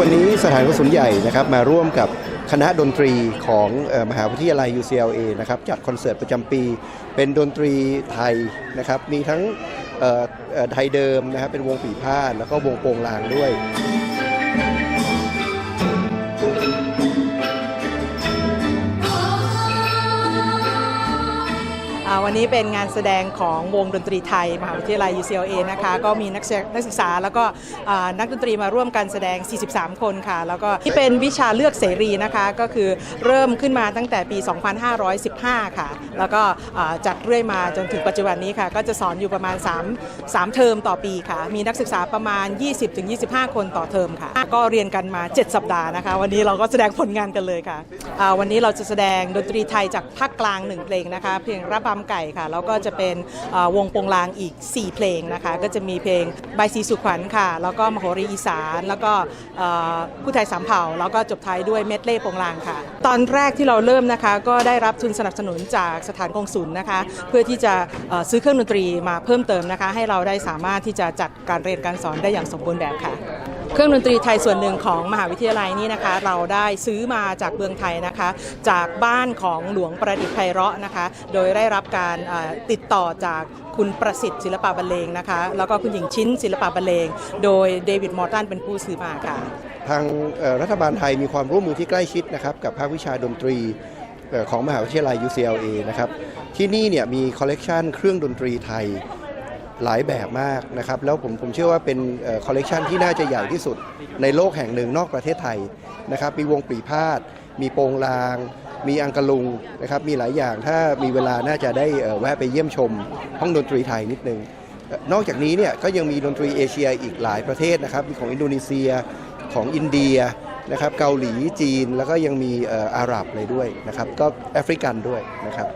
วันนี้สถานกงสุลใหญ่นะครับมาร่วมกับคณะดนตรีของมหาวิทยาลัย UCLA นะครับจัดคอนเสิร์ตประจำปี เป็นดนตรีไทยนะครับมีทั้งไทยเดิมนะครับเป็นวงปีพาดแล้วก็วงโปงลางด้วย วันนี้เป็นงานแสดงของวงดนตรีไทย มหาวิทยาลัย UCLA นะคะก็มีนักศึกนักศึกษาแล้วก็นักดนตรีมาร่วมกันแสดง 43 คนค่ะ แล้วก็ที่เป็นวิชาเลือกเสรีนะคะก็คือเริ่มขึ้นมาตั้งแต่ปี 2515 ค่ะ แล้วก็จัดเรื่อยมาจนถึงปัจจุบันนี้ค่ะ ก็จะสอนอยู่ประมาณ 3 3 เทอมต่อปีค่ะ มีนักศึกษาประมาณ 20-25 คนต่อเทอมค่ะ ก็เรียนกันมา 7 สัปดาห์นะคะ วันนี้เราก็แสดงผลงานกันเลยค่ะวันนี้เราจะแสดงดนตรีไทยจากภาคกลางหนึ่งเพลงนะคะเพลงระบำไก่ค่ะ แล้วก็จะเป็นวงโปงลางอีก 4 เพลงนะคะ ก็จะมีเพลงใบสีสุขวัญค่ะ แล้วก็มโหรีอีสาน แล้วก็เอ่อผู้ไทยสามเผ่า แล้วก็จบท้ายด้วยเมดเล่โปงลางค่ะ ตอนแรกที่เราเริ่มนะคะ ก็ได้รับทุนสนับสนุนจากสถานกงศุลนะคะ เพื่อที่จะซื้อเครื่องดนตรีมาเพิ่มเติมนะคะ ให้เราได้สามารถที่จะจัดการเรียนการสอนได้อย่างสมบูรณ์แบบค่ะ เครื่องดนตรีไทยส่วนหนึ่งของมหาวิทยาลัยนี่นะคะ เราได้ซื้อมาจากเมืองไทยนะคะ จากบ้านของหลวงประดิษฐ์ไพเราะนะคะ โดยได้รับการติดต่อจากคุณประสิทธิ์ศิลปะบรรเลงนะคะ แล้วก็คุณหญิงชิ้นศิลปะบรรเลง โดยเดวิดมอร์ตันเป็นผู้ซื้อมาค่ะ ทางรัฐบาลไทยมีความร่วมมือที่ใกล้ชิดนะครับกับภาควิชาดนตรีของมหาวิทยาลัย UCLA นะครับที่นี่เนี่ยมีคอลเลกชันเครื่องดนตรีไทย หลายแบบมากนะครับ แล้วผมผมเชื่อว่าเป็นคอลเลกชันที่น่าจะใหญ่ที่สุดในโลกแห่งหนึ่งนอกประเทศไทยนะครับ มีวงปีพาด มีโปงลาง มีอังกะลุงนะครับ มีหลายอย่างถ้ามีเวลาน่าจะได้แวะไปเยี่ยมชม ห้องดนตรีไทยนิดนึง นอกจากนี้เนี่ยก็ยังมีดนตรีเอเชียอีกหลายประเทศนะครับ มีของอินโดนีเซียของอินเดียนะครับ เกาหลีจีนแล้วก็ยังมีอาหรับเลยด้วยนะครับ ก็แอฟริกันด้วยนะครับ